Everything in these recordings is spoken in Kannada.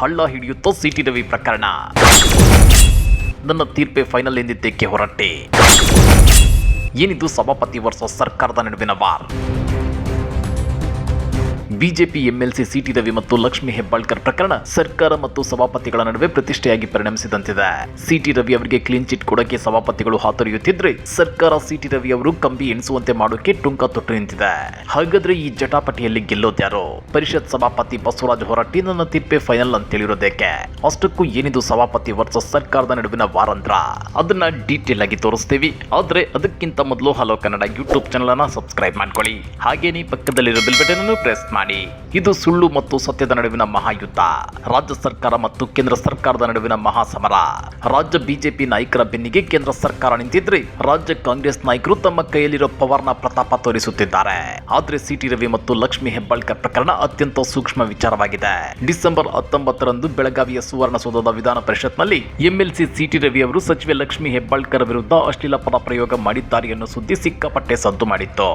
ಹಳ್ಳ ಹಿಡಿಯುತ್ತೋ ಸಿಟಿ ರವಿ ಪ್ರಕರಣ. ನನ್ನ ತೀರ್ಪೆ ಫೈನಲ್ ಎಂದಿದ್ದಕ್ಕೆ ಹೊರಟೆ. ಏನಿದು ಸಭಾಪತಿ ವರ್ಷ ಸರ್ಕಾರದ ನಡುವಿನ war? BJP MLC C T Ravi ಮತ್ತು ಲಕ್ಷ್ಮಿ ಹೆಬ್ಬಾಳ್ಕರ್ ಪ್ರಕರಣ ಸರ್ಕಾರ ಮತ್ತು ಸಭಾಪತಿಗಳ ನಡುವೆ ಪ್ರತಿಷ್ಠೆಯಾಗಿ ಪರಿಣಮಿಸಿದಂತಿದೆ. ಸಿಟಿ ರವಿ ಅವರಿಗೆ ಕ್ಲೀನ್ ಚಿಟ್ ಕೊಡಕ್ಕೆ ಸಭಾಪತಿಗಳು ಹಾತೊರೆಯುತ್ತಿದ್ರೆ ಸರ್ಕಾರ ಸಿಟಿ ರವಿ ಅವರು ಕಂಬಿ ಎಣಿಸುವಂತೆ ಮಾಡೋಕೆ ಟುಂಕ ತೊಟ್ಟು ನಿಂತಿದೆ. ಹಾಗಾದ್ರೆ ಈ ಜಟಾಪಟಿಯಲ್ಲಿ ಗೆಲ್ಲೋದ್ಯಾರು ಪರಿಷತ್ ಸಭಾಪತಿ ಬಸವರಾಜ ಹೊರಟ್ಟಿ ನನ್ನ ತೀರ್ಪೆ ಫೈನಲ್ ಅಂತ ಹೇಳಿರೋದಕ್ಕೆ ಅಷ್ಟಕ್ಕೂ ಏನಿದು ಸಭಾಪತಿ ವರ್ಸಸ್ ಸರ್ಕಾರದ ನಡುವಿನ ವಾರಂದ್ರ? ಅದನ್ನ ಡೀಟೇಲ್ ಆಗಿ ತೋರಿಸ್ತೀವಿ. ಆದ್ರೆ ಅದಕ್ಕಿಂತ ಮೊದಲು ಹಲೋ ಕನ್ನಡ ಯೂಟ್ಯೂಬ್ ಚಾನಲ್ ಅನ್ನ ಸಬ್ಸ್ಕ್ರೈಬ್ ಮಾಡ್ಕೊಳ್ಳಿ. ಹಾಗೇನೇ ಪಕ್ಕದಲ್ಲಿರೋ ಬೆಲ್ ಬಟನ್ ಅನ್ನು ಪ್ರೆಸ್ ಮಾಡಿ. ಇದು ಸುಳ್ಳು ಮತ್ತು ಸತ್ಯದ ನಡುವಿನ ಮಹಾಯುದ್ಧ. ರಾಜ್ಯ ಸರ್ಕಾರ ಮತ್ತು ಕೇಂದ್ರ ಸರ್ಕಾರದ ನಡುವಿನ ಮಹಾಸಮರ. ರಾಜ್ಯ ಬಿಜೆಪಿ ನಾಯಕರ ಬೆನ್ನಿಗೆ ಕೇಂದ್ರ ಸರ್ಕಾರ ನಿಂತಿದ್ರೆ ರಾಜ್ಯ ಕಾಂಗ್ರೆಸ್ ನಾಯಕರು ತಮ್ಮ ಕೈಯಲ್ಲಿರೋ ಪವರ್ನ ಪ್ರತಾಪ ತೋರಿಸುತ್ತಿದ್ದಾರೆ. ಆದ್ರೆ ಸಿಟಿ ರವಿ ಮತ್ತು ಲಕ್ಷ್ಮಿ ಹೆಬ್ಬಾಳ್ಕರ್ ಪ್ರಕರಣ ಅತ್ಯಂತ ಸೂಕ್ಷ್ಮ ವಿಚಾರವಾಗಿದೆ. ಡಿಸೆಂಬರ್ ಹತ್ತೊಂಬತ್ತರಂದು ಬೆಳಗಾವಿಯ ಸುವರ್ಣಸೌಧದ ವಿಧಾನ ಪರಿಷತ್ನಲ್ಲಿ ಎಂಎಲ್ಸಿ ಸಿಟಿ ರವಿ ಅವರು ಸಚಿವೆ ಲಕ್ಷ್ಮಿ ಹೆಬ್ಬಾಳ್ಕರ್ ವಿರುದ್ಧ ಅಶ್ಲೀಲ ಪದ ಪ್ರಯೋಗ ಮಾಡಿದ್ದಾರೆ ಎನ್ನುವ ಸುದ್ದಿ ಸಿಕ್ಕಾಪಟ್ಟೆ ಸದ್ದು ಮಾಡಿತ್ತು.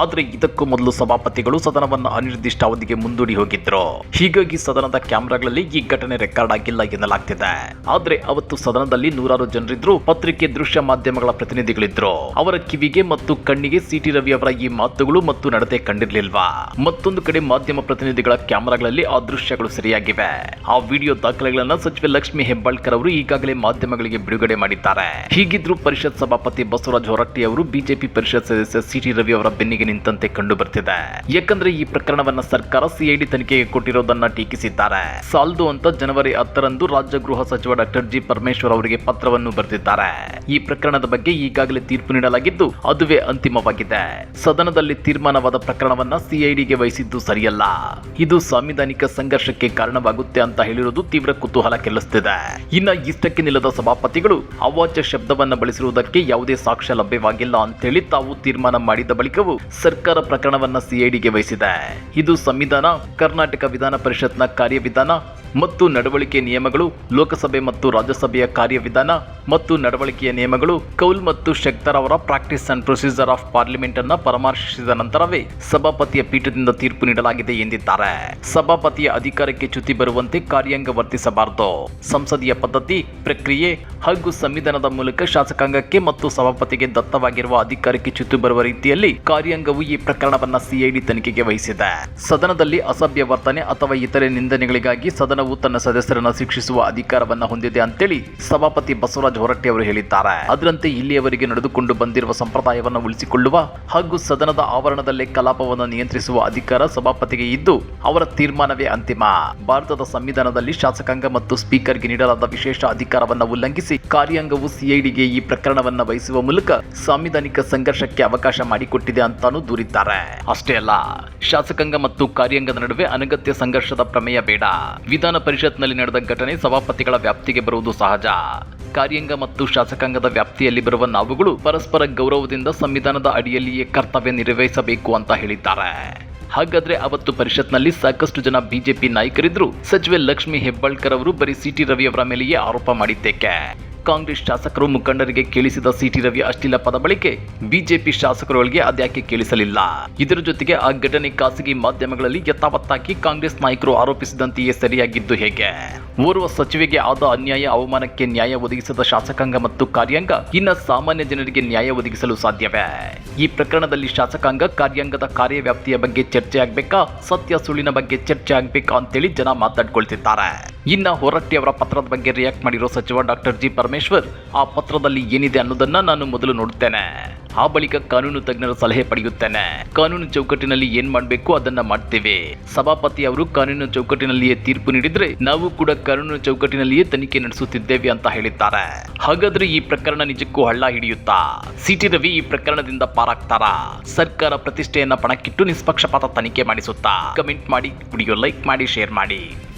ಆದ್ರೆ ಇದಕ್ಕೂ ಮೊದಲು ಸಭಾಪತಿಗಳು ಸದನವನ್ನು ಅನಿರ್ದಿಷ್ಟ ಅವಧಿಗೆ ಮುಂದೂಡಿ ಹೋಗಿದ್ರು. ಹೀಗಾಗಿ ಸದನದ ಕ್ಯಾಮೆರಾಗಳಲ್ಲಿ ಈ ಘಟನೆ ರೆಕಾರ್ಡ್ ಆಗಿಲ್ಲ ಎನ್ನಲಾಗ್ತಿದೆ. ಆದ್ರೆ ಅವತ್ತು ಸದನದಲ್ಲಿ ನೂರಾರು ಜನರಿದ್ರು, ಪತ್ರಿಕೆ, ದೃಶ್ಯ ಮಾಧ್ಯಮಗಳ ಪ್ರತಿನಿಧಿಗಳಿದ್ರು. ಅವರ ಕಿವಿಗೆ ಮತ್ತು ಕಣ್ಣಿಗೆ ಸಿಟಿ ರವಿ ಅವರ ಈ ಮಾತುಗಳು ಮತ್ತು ನಡತೆ ಕಂಡಿರ್ಲಿಲ್ವಾ? ಮತ್ತೊಂದು ಕಡೆ ಮಾಧ್ಯಮ ಪ್ರತಿನಿಧಿಗಳ ಕ್ಯಾಮೆರಾಗಳಲ್ಲಿ ಆ ದೃಶ್ಯಗಳು ಸರಿಯಾಗಿವೆ. ಆ ವಿಡಿಯೋ ದಾಖಲೆಗಳನ್ನ ಸಚಿವೆ ಲಕ್ಷ್ಮಿ ಹೆಬ್ಬಾಳ್ಕರ್ ಅವರು ಈಗಾಗಲೇ ಮಾಧ್ಯಮಗಳಿಗೆ ಬಿಡುಗಡೆ ಮಾಡಿದ್ದಾರೆ. ಹೀಗಿದ್ರು ಪರಿಷತ್ ಸಭಾಪತಿ ಬಸವರಾಜ ಹೊರಟ್ಟಿ ಅವರು ಬಿಜೆಪಿ ಪರಿಷತ್ ಸದಸ್ಯ ಸಿಟಿ ರವಿ ಅವರ ಬೆನ್ನಿಗೆ ನಿಂತಂತೆ ಕಂಡು ಬರ್ತಿದೆ ಯಾಕಂದ್ರೆ ಈ ಪ್ರಕರಣವನ್ನ ಸರ್ಕಾರ ಸಿಐಡಿ ತನಿಖೆಗೆ ಕೊಟ್ಟಿರೋದನ್ನ ಟೀಕಿಸಿದ್ದಾರೆ. ಸಾಲ್ದು ಅಂತ ಜನವರಿ ಹತ್ತರಂದು ರಾಜ್ಯ ಗೃಹ ಸಚಿವ ಡಾಕ್ಟರ್ ಜಿ ಪರಮೇಶ್ವರ್ ಅವರಿಗೆ ಪತ್ರವನ್ನು ಬರೆದಿದ್ದಾರೆ. ಈ ಪ್ರಕರಣದ ಬಗ್ಗೆ ಈಗಾಗಲೇ ತೀರ್ಪು ನೀಡಲಾಗಿದ್ದು, ಅದುವೇ ಅಂತಿಮವಾಗಿದೆ. ಸದನದಲ್ಲಿ ತೀರ್ಮಾನವಾದ ಪ್ರಕರಣವನ್ನ ಸಿಐಡಿಗೆ ವಹಿಸಿದ್ದು ಸರಿಯಲ್ಲ. ಇದು ಸಾಂವಿಧಾನಿಕ ಸಂಘರ್ಷಕ್ಕೆ ಕಾರಣವಾಗುತ್ತೆ ಅಂತ ಹೇಳಿರುವುದು ತೀವ್ರ ಕುತೂಹಲ ಕೆಲಸುತ್ತಿದೆ ಇನ್ನ ಇಷ್ಟಕ್ಕೆ ನಿಲ್ಲದ ಸಭಾಪತಿಗಳು ಅವಾಚ್ಯ ಶಬ್ದವನ್ನ ಬಳಸಿರುವುದಕ್ಕೆ ಯಾವುದೇ ಸಾಕ್ಷ್ಯ ಲಭ್ಯವಾಗಿಲ್ಲ ಅಂತೇಳಿ ತಾವು ತೀರ್ಮಾನ ಮಾಡಿದ ಬಳಿಕವೂ ಸರ್ಕಾರ ಪ್ರಕರಣವನ್ನ ಸಿಐಡಿಗೆ ವಹಿಸಿದೆ. ಇದು ಸಂವಿಧಾನ ಕರ್ನಾಟಕ ವಿಧಾನ ಪರಿಷತ್ನ ಕಾರ್ಯವಿಧಾನ. ಮತ್ತು ನಡವಳಿಕೆ ನಿಯಮಗಳು ಲೋಕಸಭೆ ಮತ್ತು ರಾಜ್ಯಸಭೆಯ ಕಾರ್ಯವಿಧಾನ ಮತ್ತು ನಡವಳಿಕೆಯ ನಿಯಮಗಳು ಕೌಲ್ ಮತ್ತು ಶೆಕ್ತರ್ ಅವರ practice and procedure of parliament ಅನ್ನ ಪರಾಮರ್ಶಿಸಿದ ನಂತರವೇ ಸಭಾಪತಿಯ ಪೀಠದಿಂದ ತೀರ್ಪು ನೀಡಲಾಗಿದೆ ಎಂದಿದ್ದಾರೆ. ಸಭಾಪತಿಯ ಅಧಿಕಾರಕ್ಕೆ ಚ್ಯುತಿ ಬರುವಂತೆ ಕಾರ್ಯಾಂಗ ವರ್ತಿಸಬಾರದು. ಸಂಸದೀಯ ಪದ್ಧತಿ, ಪ್ರಕ್ರಿಯೆ ಹಾಗೂ ಸಂವಿಧಾನದ ಮೂಲಕ ಶಾಸಕಾಂಗಕ್ಕೆ ಮತ್ತು ಸಭಾಪತಿಗೆ ದತ್ತವಾಗಿರುವ ಅಧಿಕಾರಕ್ಕೆ ಚ್ಯುತಿ ಬರುವ ರೀತಿಯಲ್ಲಿ ಕಾರ್ಯಾಂಗವು ಈ ಪ್ರಕರಣವನ್ನ ಸಿಐಡಿ ತನಿಖೆಗೆ ವಹಿಸಿದೆ. ಸದನದಲ್ಲಿ ಅಸಭ್ಯ ವರ್ತನೆ ಅಥವಾ ಇತರೆ ನಿಂದನೆಗಳಿಗಾಗಿ ಸದನವು ತನ್ನ ಸದಸ್ಯರನ್ನು ಶಿಕ್ಷಿಸುವ ಅಧಿಕಾರವನ್ನ ಹೊಂದಿದೆ ಅಂತೇಳಿ ಸಭಾಪತಿ ಬಸವರಾಜ ಹೊರಟ್ಟಿ ಅವರು ಹೇಳಿದ್ದಾರೆ. ಅದರಂತೆ ಇಲ್ಲಿಯವರೆಗೆ ನಡೆದುಕೊಂಡು ಬಂದಿರುವ ಸಂಪ್ರದಾಯವನ್ನು ಉಳಿಸಿಕೊಳ್ಳುವ ಹಾಗೂ ಸದನದ ಆವರಣದಲ್ಲೇ ಕಲಾಪವನ್ನು ನಿಯಂತ್ರಿಸುವ ಅಧಿಕಾರ ಸಭಾಪತಿಗೆ ಇದ್ದು, ಅವರ ತೀರ್ಮಾನವೇ ಅಂತಿಮ. ಭಾರತದ ಸಂವಿಧಾನದಲ್ಲಿ ಶಾಸಕಾಂಗ ಮತ್ತು ಸ್ಪೀಕರ್ಗೆ ನೀಡಲಾದ ವಿಶೇಷ ಅಧಿಕಾರವನ್ನು ಉಲ್ಲಂಘಿಸಿ ಕಾರ್ಯಾಂಗವು ಸಿಐಡಿಗೆ ಈ ಪ್ರಕರಣವನ್ನ ವಹಿಸುವ ಮೂಲಕ ಸಾಂವಿಧಾನಿಕ ಸಂಘರ್ಷಕ್ಕೆ ಅವಕಾಶ ಮಾಡಿಕೊಟ್ಟಿದೆ ಅಂತಾನೂ ದೂರಿದ್ದಾರೆ. ಅಷ್ಟೇ ಅಲ್ಲ, ಶಾಸಕಾಂಗ ಮತ್ತು ಕಾರ್ಯಾಂಗದ ನಡುವೆ ಅನಗತ್ಯ ಸಂಘರ್ಷದ ಪ್ರಮೇಯ ಬೇಡ. ವಿಧಾನ ಪರಿಷತ್ನಲ್ಲಿ ನಡೆದ ಘಟನೆ ಸಭಾಪತಿಗಳ ವ್ಯಾಪ್ತಿಗೆ ಬರುವುದು ಸಹಜ. ಕಾರ್ಯಾಂಗ ಮತ್ತು ಶಾಸಕಾಂಗದ ವ್ಯಾಪ್ತಿಯಲ್ಲಿ ಬರುವ ನಾವುಗಳು ಪರಸ್ಪರ ಗೌರವದಿಂದ ಸಂವಿಧಾನದ ಅಡಿಯಲ್ಲಿಯೇ ಕರ್ತವ್ಯ ನಿರ್ವಹಿಸಬೇಕು ಅಂತ ಹೇಳಿದ್ದಾರೆ. ಹಾಗಾದ್ರೆ ಅವತ್ತು ಪರಿಷತ್ನಲ್ಲಿ ಸಾಕಷ್ಟು ಜನ ಬಿಜೆಪಿ ನಾಯಕರಿದ್ರು. ಸಚಿವೆ ಲಕ್ಷ್ಮಿ ಹೆಬ್ಬಾಳ್ಕರ್ ಅವರು ಬರೀ ಸಿಟಿ ರವಿ ಅವರ ಮೇಲೆಯೇ ಆರೋಪ ಮಾಡಿದ್ದೇಕೆ? ಕಾಂಗ್ರೆಸ್ ಶಾಸಕರು ಮುಖಂಡರಿಗೆ ಕೇಳಿಸಿದ ಸಿಟಿ ರವಿ ಅಶ್ಲೀಲ ಪದ ಬಳಿಕೆ ಬಿಜೆಪಿ ಶಾಸಕರುಗಳಿಗೆ ಅದ್ಯಾಕೆ ಕೇಳಿಸಲಿಲ್ಲ? ಇದರ ಜೊತೆಗೆ ಆ ಘಟನೆ ಖಾಸಗಿ ಮಾಧ್ಯಮಗಳಲ್ಲಿ ಯಥಾವತ್ತಾಗಿ ಕಾಂಗ್ರೆಸ್ ನಾಯಕರು ಆರೋಪಿಸಿದಂತೆಯೇ ಸರಿಯಾಗಿದ್ದು ಹೇಗೆ? ಓರ್ವ ಸಚಿವೆಗೆ ಆದ ಅನ್ಯಾಯ, ಅವಮಾನಕ್ಕೆ ನ್ಯಾಯ ಒದಗಿಸದ ಶಾಸಕಾಂಗ ಮತ್ತು ಕಾರ್ಯಾಂಗ ಇನ್ನ ಸಾಮಾನ್ಯ ಜನರಿಗೆ ನ್ಯಾಯ ಒದಗಿಸಲು ಸಾಧ್ಯವೇ? ಈ ಪ್ರಕರಣದಲ್ಲಿ ಶಾಸಕಾಂಗ ಕಾರ್ಯಾಂಗದ ಕಾರ್ಯವ್ಯಾಪ್ತಿಯ ಬಗ್ಗೆ ಚರ್ಚೆ ಆಗ್ಬೇಕಾ ಸತ್ಯ ಸುಳ್ಳಿನ ಬಗ್ಗೆ ಚರ್ಚೆ ಆಗ್ಬೇಕಾ ಅಂತೇಳಿ ಜನ ಮಾತಾಡ್ಕೊಳ್ತಿದ್ದಾರೆ. ಇನ್ನ ಹೊರಟ್ಟಿ ಅವರ ಪತ್ರದ ಬಗ್ಗೆ ರಿಯಾಕ್ಟ್ ಮಾಡಿರೋ ಸಚಿವ ಡಾಕ್ಟರ್ ಜಿ ಪರಮೇಶ್ವರ್, ಆ ಪತ್ರದಲ್ಲಿ ಏನಿದೆ ಅನ್ನೋದನ್ನ ನಾನು ಮೊದಲು ನೋಡುತ್ತೇನೆ ಆ ಬಳಿಕ ಕಾನೂನು ತಜ್ಞರ ಸಲಹೆ ಪಡೆಯುತ್ತೇನೆ. ಕಾನೂನು ಚೌಕಟ್ಟಿನಲ್ಲಿ ಏನ್ ಮಾಡಬೇಕು ಅದನ್ನ ಮಾಡ್ತೇವೆ. ಸಭಾಪತಿ ಅವರು ಕಾನೂನು ಚೌಕಟ್ಟಿನಲ್ಲಿಯೇ ತೀರ್ಪು ನೀಡಿದ್ರೆ ನಾವು ಕೂಡ ಕಾನೂನು ಚೌಕಟ್ಟಿನಲ್ಲಿಯೇ ತನಿಖೆ ನಡೆಸುತ್ತಿದ್ದೇವೆ ಅಂತ ಹೇಳಿದ್ದಾರೆ. ಹಾಗಾದ್ರೆ ಈ ಪ್ರಕರಣ ನಿಜಕ್ಕೂ ಹಳ್ಳ ಹಿಡಿಯುತ್ತಾ? ಸಿಟಿ ರವಿ ಈ ಪ್ರಕರಣದಿಂದ ಪಾರಾಗ್ತಾರಾ? ಸರ್ಕಾರ ಪ್ರತಿಷ್ಠೆಯನ್ನ ಪಣಕ್ಕಿಟ್ಟು ನಿಷ್ಪಕ್ಷಪಾತ ತನಿಖೆ ಮಾಡಿಸುತ್ತಾ? ಕಮೆಂಟ್ ಮಾಡಿ ವಿಡಿಯೋ ಲೈಕ್ ಮಾಡಿ ಶೇರ್ ಮಾಡಿ.